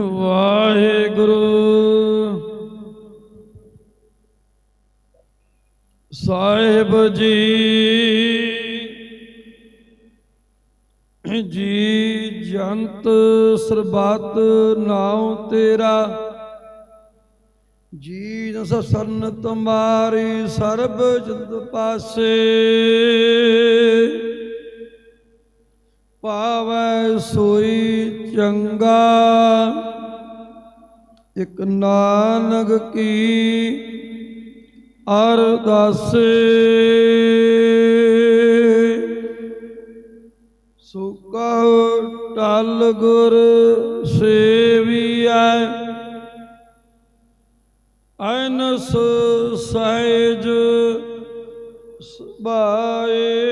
ਵਾਹਿਗੁਰੂ। ਸਾਹਿਬ ਜੀ ਜੀ ਜੰਤ ਸਰਬਤ, ਨਾਉ ਤੇਰਾ। ਜੀ ਜਸ ਸਰਨ ਤੁਮਾਰੀ ਸਰਬ ਜਦ ਪਾਸੇ। ਪਾਵੈ ਸੋਈ ਚੰਗਾ, ਇਕ ਨਾਨਕ ਕੀ ਅਰਦਾਸੇ। ਸੋ ਕਹੋ ਟਲ ਗੁਰ ਸੇਵੀਐ, ਅਨਸ ਸਹਿਜ ਸਬਾਏ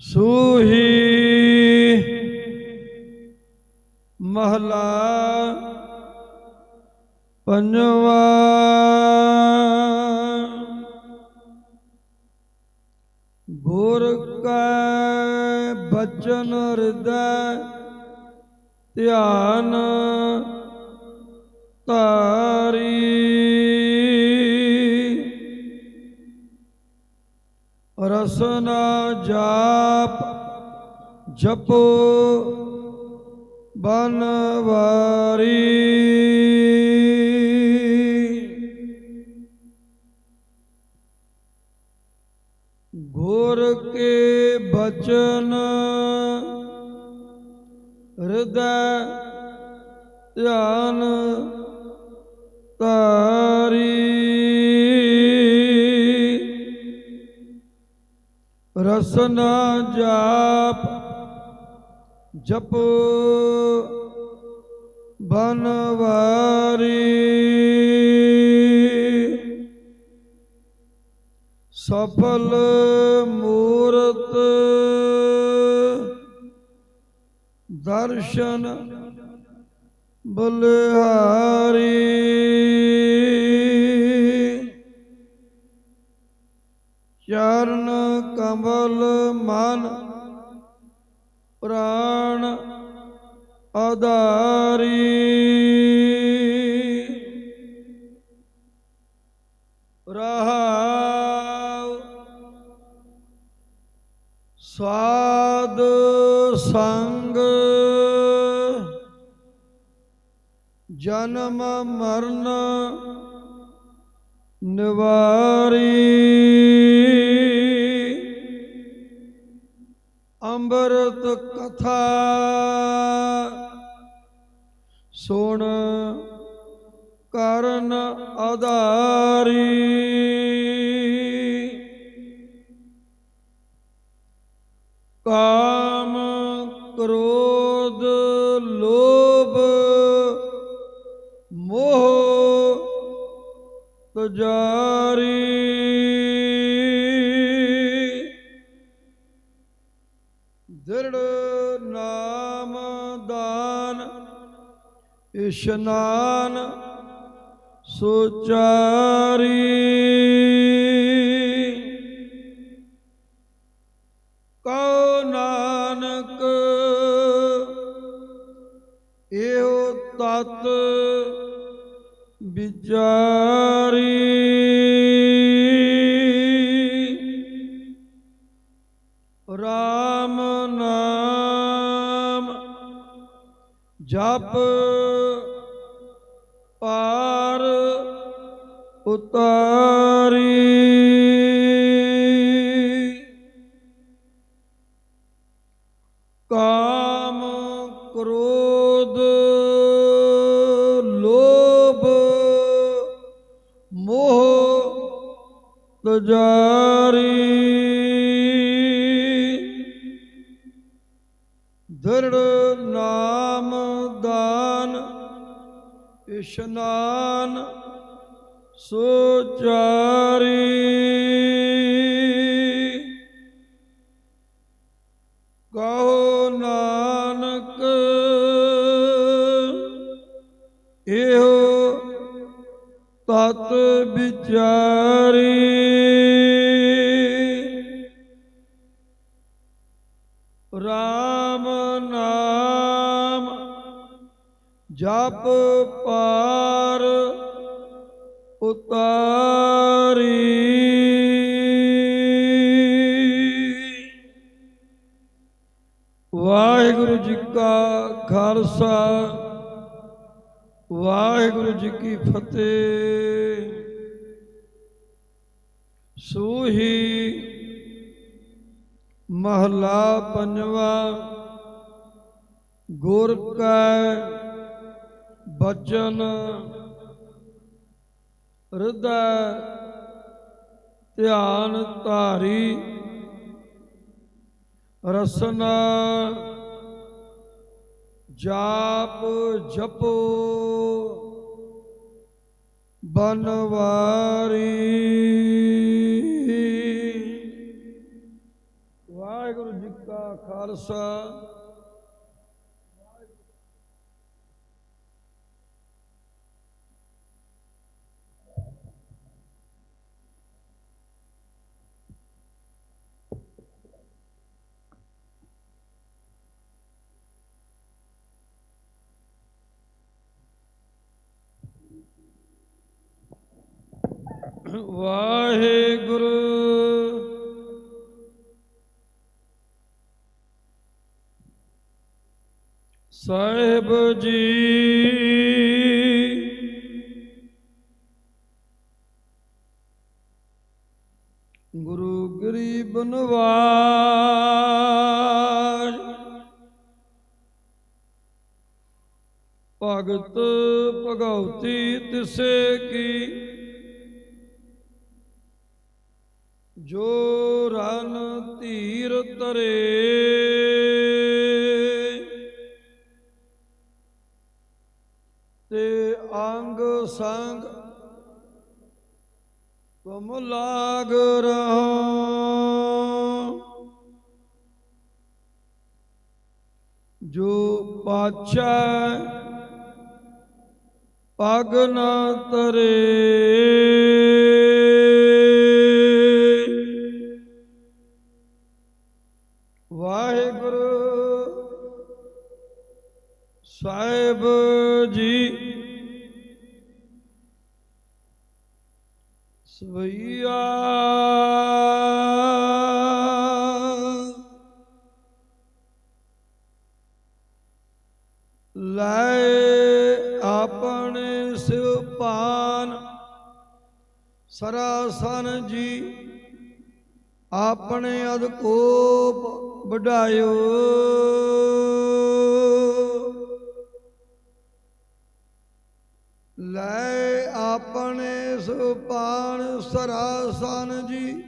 ਸੂਹੀ ਮਹਲਾ ਪੰਜਵਾ। ਗੁਰ ਕੈ ਬਚਨ ਹਿਰਦੈ ਧਿਆਨ ਤਾ ਰਸਨਾ ਜਾਪ ਜਪੋ ਬਨਵਾਰੀ ਗੁਰ ਕੇ ਬਚਨ ਹਿਰਦੈ ਧਿਆਨ ਤਾ ਰਸਨਾ ਜਾਪ ਜਪ ਬਨਵਾਰੀ। ਸਫਲ ਮੂਰਤ ਦਰਸ਼ਨ ਬਲਿਹਾਰੀ। ਕਮਲ ਮਨ ਪ੍ਰਾਣ ਆਧਾਰੀ। ਰਹਾਉ ਸਵਾਦ ਸੰਗ ਜਨਮ ਮਰਨ ਨਿਵਾਰੀ। ਅੰਮ੍ਰਿਤ ਕਥਾ। ਸੁਣ ਕਰਨ ਆਧਾਰੀ। ਕਾਮ ਕ੍ਰੋਧ ਲੋਭ ਮੋਹ ਤਜਾਰੀ ਇਸ਼ਨਾਨ ਸੁਚਾਰੀ। ਕਉ ਨਾਨਕ ਇਹੋ ਤਤ ਵਿਚਾਰੀ। ਰਾਮ ਨਾਮ ਜਪ ਪਾਰ ਉਤਾਰੀ। ਕਾਮ ਕ੍ਰੋਧ ਲੋਭ ਮੋਹ ਪੁਜਾਰੀ ਇਸ਼ਨਾਨ ਸੁਚਾਰੀ। ਕਹੋ ਨਾਨਕ ਇਹੋ ਤਤ ਵਿਚਾਰੀ। ਰਾਮ ਜਪ ਪਾਰ ਉਤਾਰੀ। ਵਾਹਿਗੁਰੂ ਜੀ ਕਾ ਖਾਲਸਾ, ਵਾਹਿਗੁਰੂ ਜੀ ਕੀ ਫਤਿਹ। ਸੂਹੀ ਮਹਲਾ ਪੰਜਵਾ, ਗੁਰ ਕੈ ਬਚਨ ਹਿਰਦੈ ਧਿਆਨ ਧਾਰੀ ਰਸਨਾ ਜਾਪ ਜਪੋ ਬਨਵਾਰੀ। ਵਾਹਿਗੁਰੂ ਜੀ ਕਾ ਖਾਲਸਾ। ਵਾਹਿਗੁਰੂ। ਸਾਹਿਬ ਜੀ ਗੁਰੂ ਗਰੀਬ ਨਵਾਜ ਭਗਤ ਭਗਉਤੀ ਤਿਸੇ ਕੀ ਜੋ ਰਨ ਧੀਰ ਤਰੇ ਤੇ ਅੰਗ ਸੰਗ ਤੁਮ ਲਾਗ ਰਹੋ। ਜੋ ਪਾਛੈ ਪਗ ਨ ਤਰੇ ਸਵਈਆ ਲੈ ਆਪਣੇ ਸਿਵਪਾਨ ਸਰਾਸਨ ਜੀ ਆਪਣੇ ਅਦਕੋਪ ਵਡਾਇਓ। ਲੈ ਆਪਣੇ ਸੁਪਾਨ ਸਰਾਸਨ ਜੀ।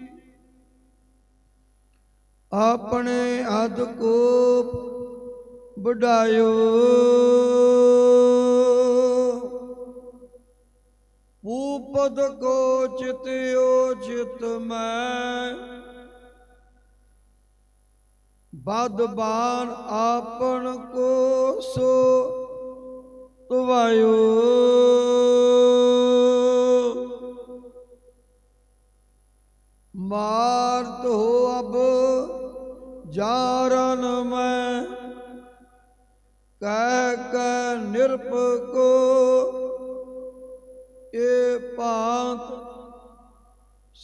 ਆਪਣੇ ਅਦਕੋਪ ਵਡਾਇਓ। ਪੂਪਦ ਕੋ ਚਿਤਿਓ ਚਿਤ ਮੈਂ। ਬਦਬਾਨ ਆਪਣ ਕੋ ਸੋ ਤੁਵਾਇਓ।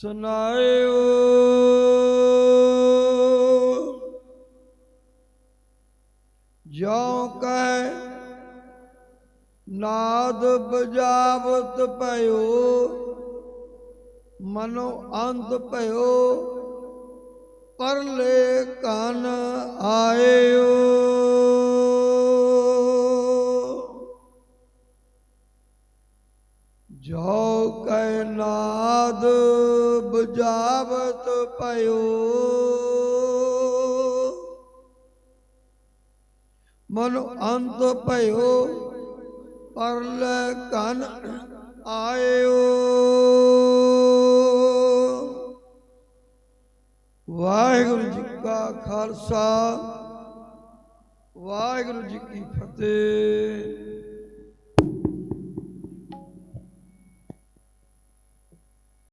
ਸੁਨਾਇਓ ਜਿਉ ਕਹਿ ਨਾਦ ਬਜਾਵਤ ਭਇਓ ਮਨੋ ਅੰਤ ਭਇਓ ਪਰਲੇ ਕਨ ਆਇਓ ਪਇਓ। ਮਨ ਅੰਤ ਭਇਓ ਪਰਲੇ ਕਨ ਆਇਓ। ਵਾਹਿਗੁਰੂ ਜੀ ਕਾ ਖਾਲਸਾ, ਵਾਹਿਗੁਰੂ ਜੀ ਕੀ ਫਤਿਹ।